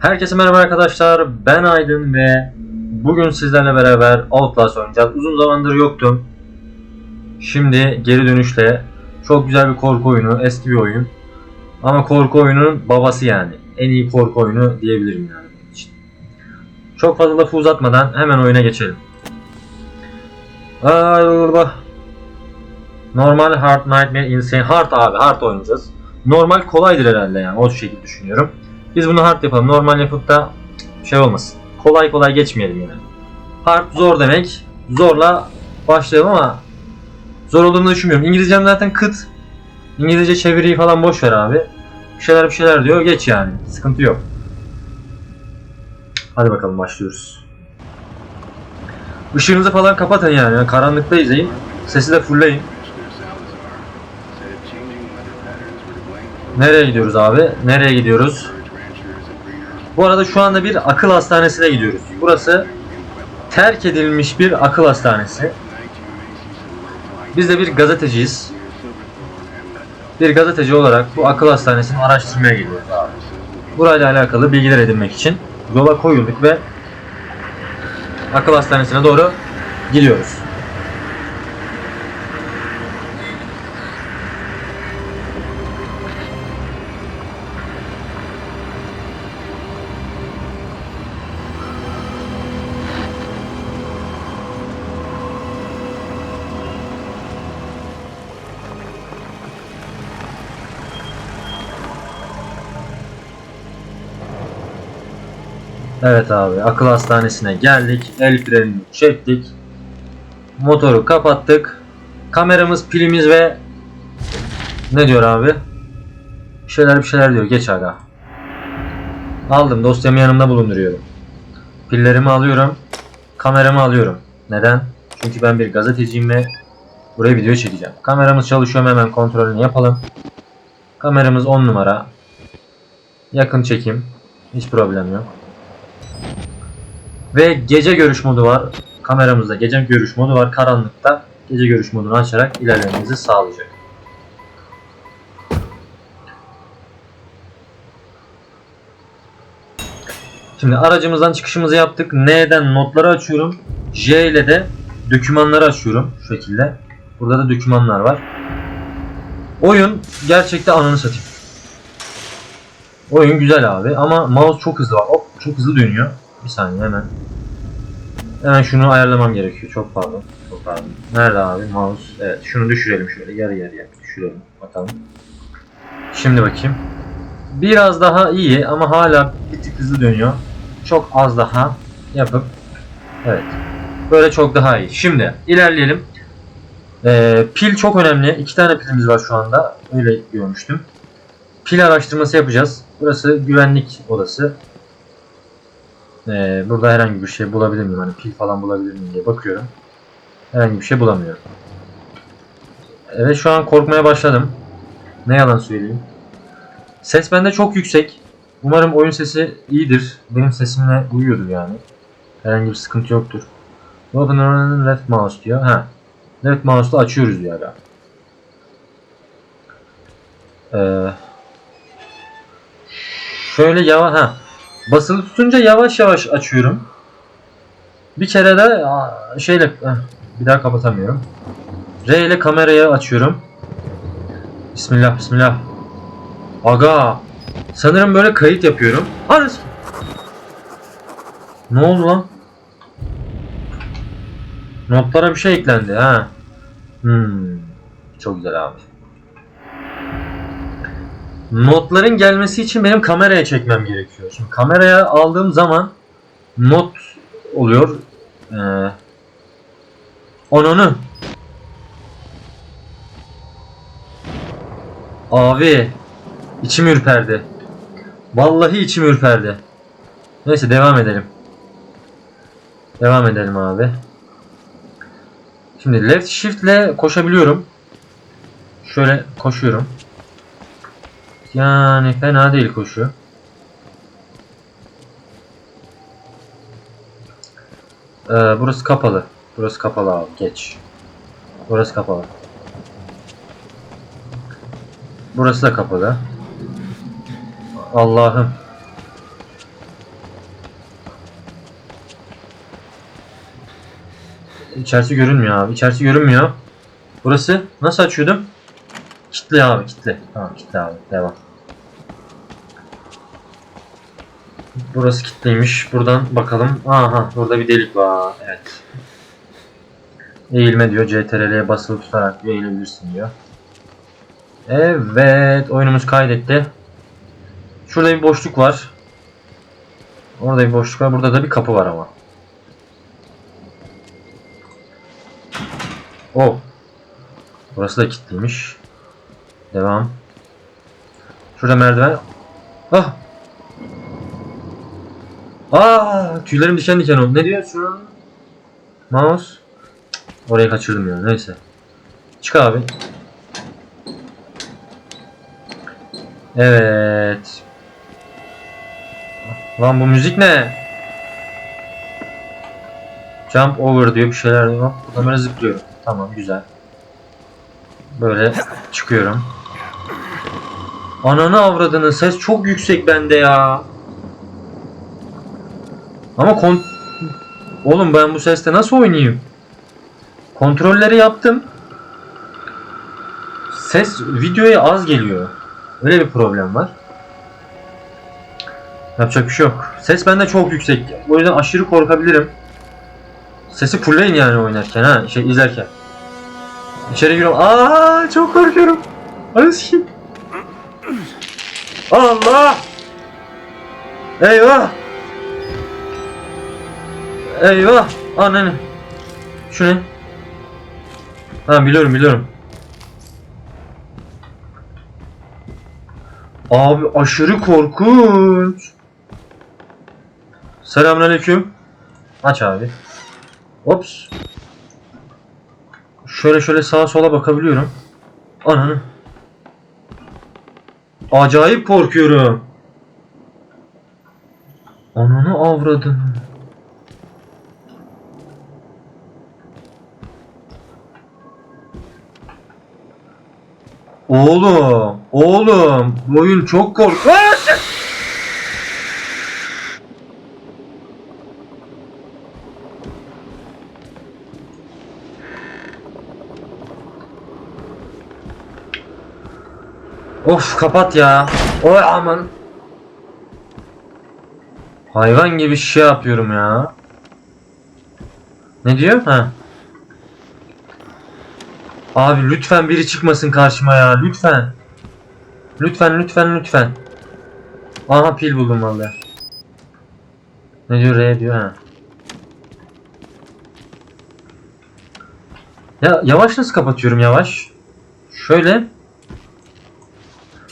Herkese merhaba arkadaşlar. Ben Aydın ve bugün sizlerle beraber Outlast oynayacağız. Uzun zamandır yoktum. Şimdi geri dönüşle çok güzel bir korku oyunu, eski bir oyun. Ama korku oyunun babası yani. En iyi korku oyunu diyebilirim yani. Çok fazla lafı uzatmadan hemen oyuna geçelim. Burada. Normal Hard Nightmare Insane Hard abi hard oynayacağız. Normal kolaydır herhalde yani o şekilde düşünüyorum. Biz bunu hard yapalım. Normal yapıp da şey olmasın. Kolay kolay geçmeyelim yani. Hard zor demek. Zorla başlayalım ama zor olduğunu düşünmüyorum. İngilizcem zaten kıt. İngilizce çeviriyi falan boş ver abi. Bir şeyler bir şeyler diyor. Geç yani. Sıkıntı yok. Hadi bakalım başlıyoruz. Işığınızı falan kapatın yani. yani karanlıkta izleyin. Sesi de fullleyin. Nereye gidiyoruz abi? Nereye gidiyoruz? Bu arada şu anda bir akıl hastanesine gidiyoruz. Burası terk edilmiş bir akıl hastanesi. Biz de bir gazeteciyiz. Bir gazeteci olarak bu akıl hastanesini araştırmaya gidiyoruz abi. Burayla alakalı bilgiler edinmek için yola koyulduk ve akıl hastanesine doğru gidiyoruz. Evet abi akıl hastanesine geldik. El frenini çektik. Motoru kapattık. Kameramız, pilimiz ve ne diyor abi? Bir şeyler bir şeyler diyor. Geç aga. Aldım. Dosyamı yanımda bulunduruyorum. Pillerimi alıyorum. Kameramı alıyorum. Neden? Çünkü ben bir gazeteciyim ve buraya video çekeceğim. Kameramız çalışıyor hemen kontrolünü yapalım. Kameramız 10 numara. Yakın çekim. Hiç problem yok. Ve gece görüş modu var. Kameramızda gece görüş modu var. Karanlıkta gece görüş modunu açarak ilerlememizi sağlayacak. Şimdi aracımızdan çıkışımızı yaptık. N'den notları açıyorum. J ile de dokümanları açıyorum. Şu şekilde. Burada da dokümanlar var. Oyun gerçekten ananı satayım. Oyun güzel abi ama mouse çok hızlı var. Hop çok hızlı dönüyor. Bir saniye hemen. Hemen şunu ayarlamam gerekiyor. Çok pardon. Çok pardon. Nerede abi mouse? Evet şunu düşürelim şöyle yarı yarıya düşürelim. Bakalım. Şimdi bakayım. Biraz daha iyi ama hala bir tık hızlı dönüyor. Çok az daha yapıp evet. Böyle çok daha iyi. Şimdi ilerleyelim. Ee, pil çok önemli. İki tane pilimiz var şu anda. Öyle görmüştüm. Pil araştırması yapacağız. Burası güvenlik odası. Ee, burada herhangi bir şey bulabilir miyim? Hani pil falan bulabilir miyim diye bakıyorum. Herhangi bir şey bulamıyorum. Evet şu an korkmaya başladım. Ne yalan söyleyeyim. Ses bende çok yüksek. Umarım oyun sesi iyidir. Benim sesimle uyuyordur yani. Herhangi bir sıkıntı yoktur. Open on left mouse diyor. Ha. Left mouse'la açıyoruz diyor hala. Ee, şöyle yavaş ha. Basılı tutunca yavaş yavaş açıyorum. Bir kere de şeyle bir daha kapatamıyorum. R ile kamerayı açıyorum. Bismillah bismillah. Aga. Sanırım böyle kayıt yapıyorum. Anasını. Ne oldu lan? Notlara bir şey eklendi ha. Hmm. Çok güzel abi. Notların gelmesi için benim kameraya çekmem gerekiyor. Şimdi kameraya aldığım zaman not oluyor. Ee, onunu. Abi içim ürperdi. Vallahi içim ürperdi. Neyse devam edelim. Devam edelim abi. Şimdi left shift ile koşabiliyorum. Şöyle koşuyorum. Yani fena değil koşu. Ee, burası kapalı. Burası kapalı abi geç. Burası kapalı. Burası da kapalı. Allah'ım. İçerisi görünmüyor abi. İçerisi görünmüyor. Burası nasıl açıyordum? Kitli abi kitli. Tamam kitli abi. Devam. Burası kilitliymiş. Buradan bakalım. Aha burada bir delik var. Evet. Eğilme diyor. CTRL'ye basılı tutarak eğilebilirsin diyor. Evet. Oyunumuz kaydetti. Şurada bir boşluk var. Orada bir boşluk var. Burada da bir kapı var ama. Oh. Burası da kilitliymiş. Devam. Şurada merdiven. Ah. Aa, tüylerim diken diken oldu. Ne diyorsun? Mouse. Cık, Orayı kaçırdım ya. Neyse. Çık abi. Evet. Lan bu müzik ne? Jump over diyor bir şeyler diyor. Buradan böyle zıplıyorum. Tamam güzel. Böyle çıkıyorum. Ananı avradını ses çok yüksek bende ya. Ama kon... Oğlum ben bu seste nasıl oynayayım? Kontrolleri yaptım. Ses videoya az geliyor. Öyle bir problem var. Yapacak bir şey yok. Ses bende çok yüksek. O yüzden aşırı korkabilirim. Sesi fullleyin yani oynarken ha, şey izlerken. İçeri giriyorum. Aa çok korkuyorum. Sikeyim. Allah! Eyvah! Eyvah! Ananı. Şu ne? Ha biliyorum biliyorum. Abi aşırı korkunç. Selamünaleyküm. Aç abi. Ops. Şöyle şöyle sağa sola bakabiliyorum. Ananı. Acayip korkuyorum. Ananı avradın. Oğlum, oğlum, bu oyun çok korkunç. Of kapat ya. Oy aman. Hayvan gibi şey yapıyorum ya. Ne diyor? Ha. Abi lütfen biri çıkmasın karşıma ya. Lütfen. Lütfen lütfen lütfen. Aha pil buldum vallahi. Ne diyor R diyor ha. Ya yavaş nasıl kapatıyorum yavaş? Şöyle.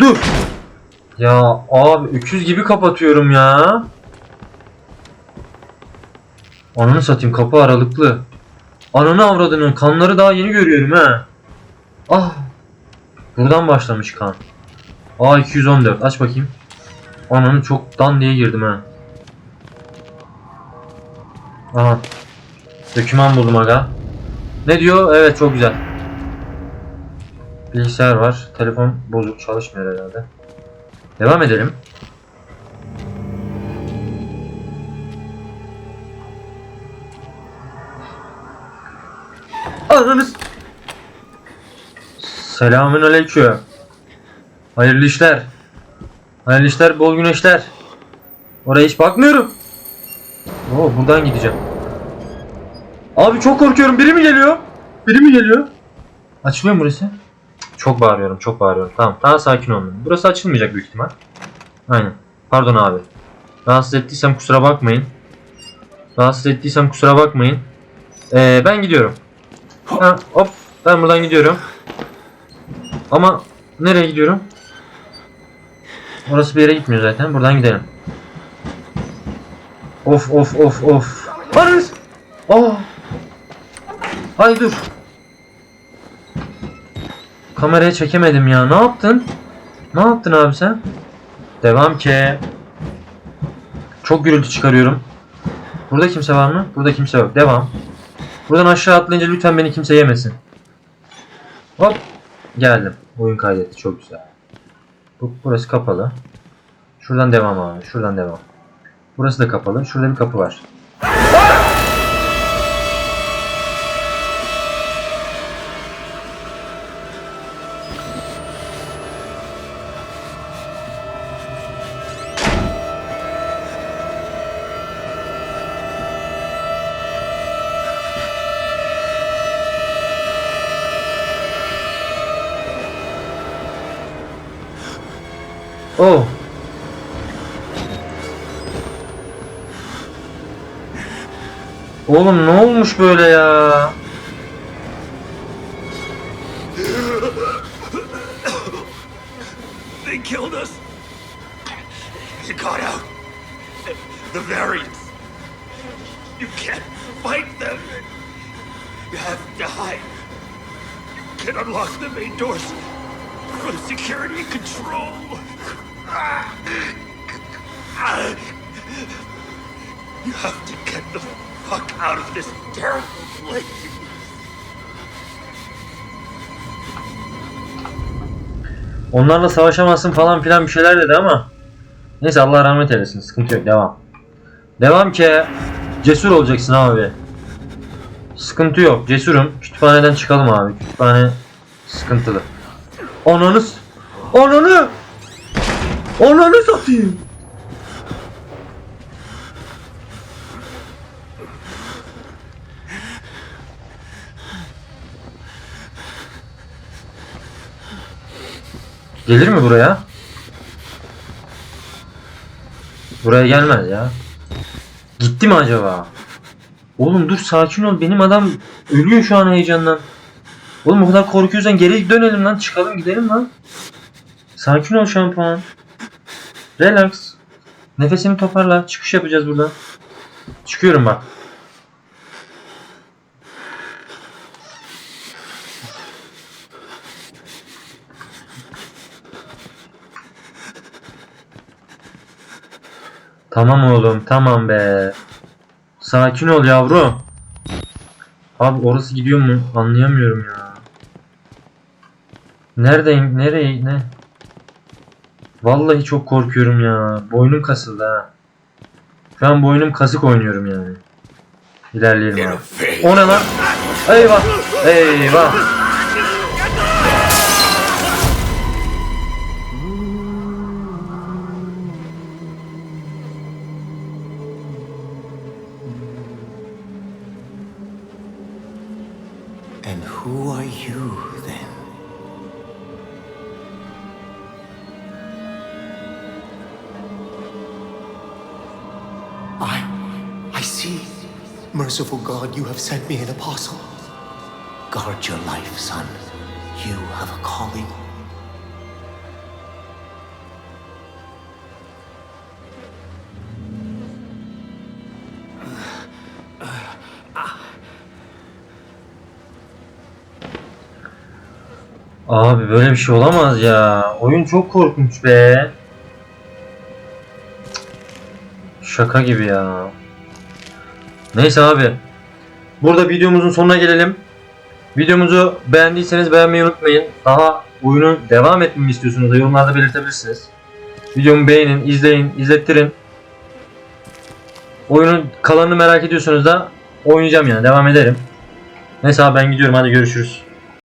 Dur. Ya abi öküz gibi kapatıyorum ya. Ananı satayım kapı aralıklı. Ananı avradının kanları daha yeni görüyorum ha. Ah. Buradan başlamış kan. A 214 aç bakayım. Ananı çoktan diye girdim ha. Aha. Döküman buldum aga. Ne diyor? Evet çok güzel. Bilgisayar var. Telefon bozuk çalışmıyor herhalde. Devam edelim. Ananız. Selamün aleyküm. Hayırlı işler. Hayırlı işler, bol güneşler. Oraya hiç bakmıyorum. Oo, buradan gideceğim. Abi çok korkuyorum. Biri mi geliyor? Biri mi geliyor? Açılıyor mu burası? Çok bağırıyorum, çok bağırıyorum. Tamam, daha sakin olun. Burası açılmayacak büyük ihtimal. Aynen. Pardon abi. Rahatsız ettiysem kusura bakmayın. Rahatsız ettiysem kusura bakmayın. Ee, ben gidiyorum. Ha, hop. Ben buradan gidiyorum. Ama nereye gidiyorum? Orası bir yere gitmiyor zaten. Buradan gidelim. Of of of of. Barış! Oh! Ay dur. Kameraya çekemedim ya. Ne yaptın? Ne yaptın abi sen? Devam ki. Çok gürültü çıkarıyorum. Burada kimse var mı? Burada kimse yok. Devam. Buradan aşağı atlayınca lütfen beni kimse yemesin. Hop. Geldim. Oyun kaydetti. Çok güzel. Bu, burası kapalı. Şuradan devam abi. Şuradan devam. Burası da kapalı. Şurada bir kapı var. Oh. Oğlum ne olmuş böyle ya? They killed us. You got out. The variants. You can't fight them. You have to hide. You can unlock the main doors the security control. You have to get the fuck out of this terrible place. Onlarla savaşamazsın falan filan bir şeyler dedi ama. Neyse Allah rahmet eylesin. Sıkıntı yok devam. Devam ki Cesur olacaksın abi. Sıkıntı yok cesurum. Kütüphaneden çıkalım abi. Kütüphane Sıkıntılı. Ananı s- Ananı satayım Gelir mi buraya? Buraya gelmez ya. Gitti mi acaba? Oğlum dur sakin ol. Benim adam ölüyor şu an heyecandan. Oğlum o kadar korkuyorsan geri dönelim lan. Çıkalım gidelim lan. Sakin ol şampuan. Relax. Nefesini toparla. Çıkış yapacağız buradan. Çıkıyorum bak. Tamam oğlum tamam be. Sakin ol yavrum. Abi orası gidiyor mu? Anlayamıyorum ya. Neredeyim? Nereye? Ne? Vallahi çok korkuyorum ya. Boynum kasıldı ha. Şu an boynum kasık oynuyorum yani. İlerleyelim abi. O ne lan? Eyvah! Eyvah! I. I see. Merciful God, you have sent me an apostle. Guard your life, son. You have a calling. Abi böyle bir şey olamaz ya. Oyun çok korkunç be. Şaka gibi ya. Neyse abi. Burada videomuzun sonuna gelelim. Videomuzu beğendiyseniz beğenmeyi unutmayın. Daha oyunu devam etmemi istiyorsunuz da yorumlarda belirtebilirsiniz. Videomu beğenin, izleyin, izlettirin. Oyunun kalanını merak ediyorsanız da oynayacağım yani devam ederim. Neyse abi ben gidiyorum hadi görüşürüz.